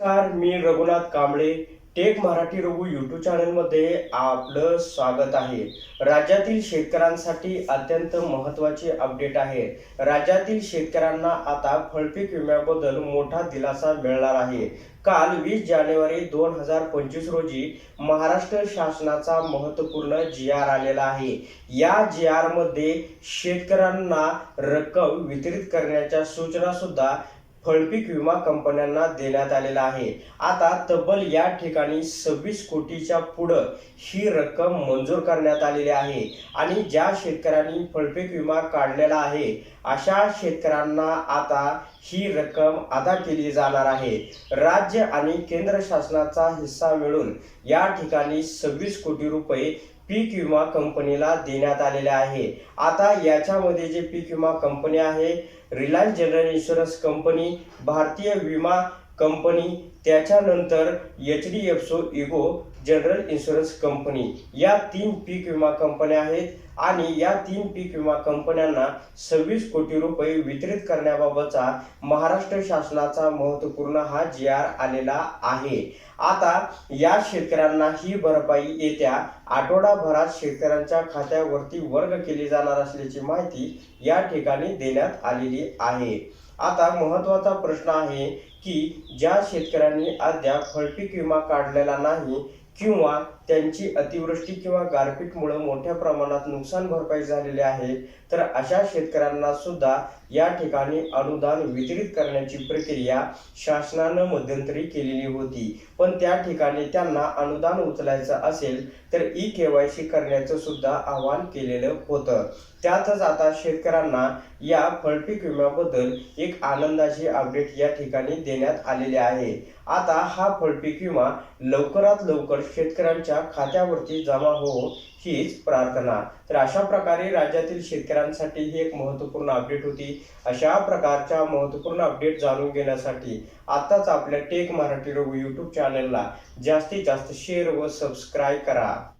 नमस्कार मी Raghunath Kamble tech Marathi Raghu YouTube चॅनलमध्ये आपलं स्वागत आहे. राज्यातील शेतकऱ्यांसाठी अत्यंत महत्त्वाची अपडेट आहे. राज्यातील शेतकऱ्यांना आता फळपीक विम्याबद्दल मोठा दिलासा मिळणार आहे. काल वीस जानेवारी दोन हजार पंचवीस रोजी महाराष्ट्र शासनाचा महत्त्वपूर्ण जी आर आलेला आहे. या जी आरमध्ये शेतकऱ्यांना रक्कम वितरित करण्याच्या सूचना सुद्धा फळपीक विमा कंपन्यांना देण्यात आलेला आहे. आता तब्बल या ठिकाणी सव्वीस कोटीच्या पुढं ही रक्कम मंजूर करण्यात आलेली आहे आणि ज्या शेतकऱ्यांनी फळपीक विमा काढलेला आहे अशा शेतकऱ्यांना आता ही रक्कम अदा केली जाणार आहे. राज्य आणि केंद्र शासनाचा हिस्सा मिळून या ठिकाणी सव्वीस कोटी रुपये पीक विमा कंपनीला देण्यात आलेले आहे. आता याच्यामध्ये जे पीक विमा कंपनी आहे रिलायन्स जनरल इन्शुरन्स कंपनी भारतीय विमा कंपनी त्याच्यानंतर H D F C Ergo general insurance company. या तीन पीक विमा कंपन्या आहेत आणि या तीन पीक विमा कंपन्यांना सव्वीस कोटी रुपये वितरित करण्याबाबतचा महाराष्ट्र शासनाचा महत्त्वपूर्ण हा जी आर आलेला आहे. आता या शेतकऱ्यांना ही भरपाई येत्या आठवडाभरात शेतकऱ्यांच्या खात्यावरती वर्ग केली जाणार असल्याची माहिती या ठिकाणी देण्यात आलेली आहे. आता महत्त्वाचा प्रश्न आहे की ज्या शेतकऱ्यांनी अद्याप फळपीक विमा काढलेला नाही किंवा त्यांची अतिवृष्टी किंवा गारपीटमुळे मोठ्या प्रमाणात नुकसान भरपाई झालेली आहे तर अशा शेतकऱ्यांना सुद्धा या ठिकाणी अनुदान वितरित करण्याची प्रक्रिया शासनानं मध्यंतरी केलेली होती. पण त्या ठिकाणी त्यांना अनुदान उचलायचं असेल तर ई केवायसी करण्याचं सुद्धा आवाहन केलेलं होतं. त्यातच आता शेतकऱ्यांना या फळपीक विम्याबद्दल एक आनंदाची अपडेट या ठिकाणी देण्यात आलेली आहे. आता हा फळपीक विमा लवकरात लवकर शेतकऱ्यांच्या खात्यावरती जमा हो हीच प्रार्थना. तर अशा प्रकारे राज्यातील शेतकऱ्यांसाठी ही एक महत्त्वपूर्ण अपडेट होती. अशा प्रकारच्या महत्त्वपूर्ण अपडेट जाणून घेण्यासाठी आत्ताच आपल्या टेक मराठी रोग यूट्यूब चॅनलला जास्तीत जास्त शेअर व सबस्क्राईब करा.